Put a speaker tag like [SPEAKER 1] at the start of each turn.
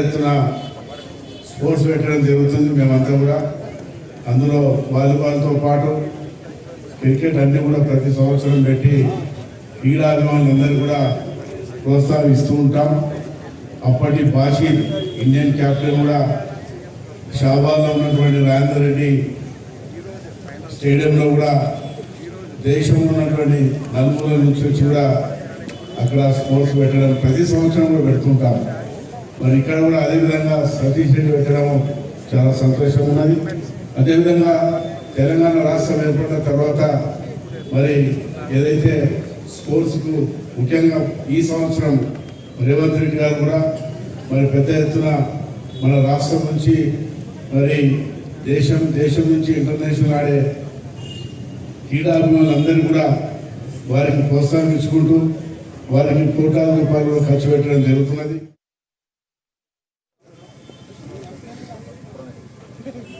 [SPEAKER 1] ఎత్తున స్పోర్ట్స్ పెట్టడం జరుగుతుంది మేమంతా కూడా. అందులో వాలీబాల్తో పాటు క్రికెట్ అన్నీ కూడా ప్రతి సంవత్సరం పెట్టి క్రీడాభిమానులందరూ కూడా ప్రోత్సాహిస్తూ ఉంటాం. అప్పటి బాషీర్ ఇండియన్ క్యాప్టెన్ కూడా షాబాద్లో ఉన్నటువంటి రాజేందర్ రెడ్డి స్టేడియంలో కూడా దేశంలో ఉన్నటువంటి నలుమూల నుంచి వచ్చి కూడా అక్కడ స్పోర్ట్స్ పెట్టడం ప్రతి సంవత్సరం కూడా పెడుతుంటాం. మరి ఇక్కడ కూడా అదేవిధంగా సతీష్ రెడ్డి పెట్టడం చాలా సంతోషం ఉన్నది. అదేవిధంగా తెలంగాణ రాష్ట్రం ఏర్పడిన తర్వాత మరి ఏదైతే స్పోర్ట్స్కు ముఖ్యంగా ఈ సంవత్సరం రేవంత్ రెడ్డి గారు కూడా మరి పెద్ద ఎత్తున మన రాష్ట్రం నుంచి మరి దేశం దేశం నుంచి ఇంటర్నేషనల్ ఆడే క్రీడాభిమానులందరూ కూడా వారికి ప్రోత్సహించుకుంటూ వారికి కోటాది రూపాయలు ఖర్చు పెట్టడం జరుగుతున్నది.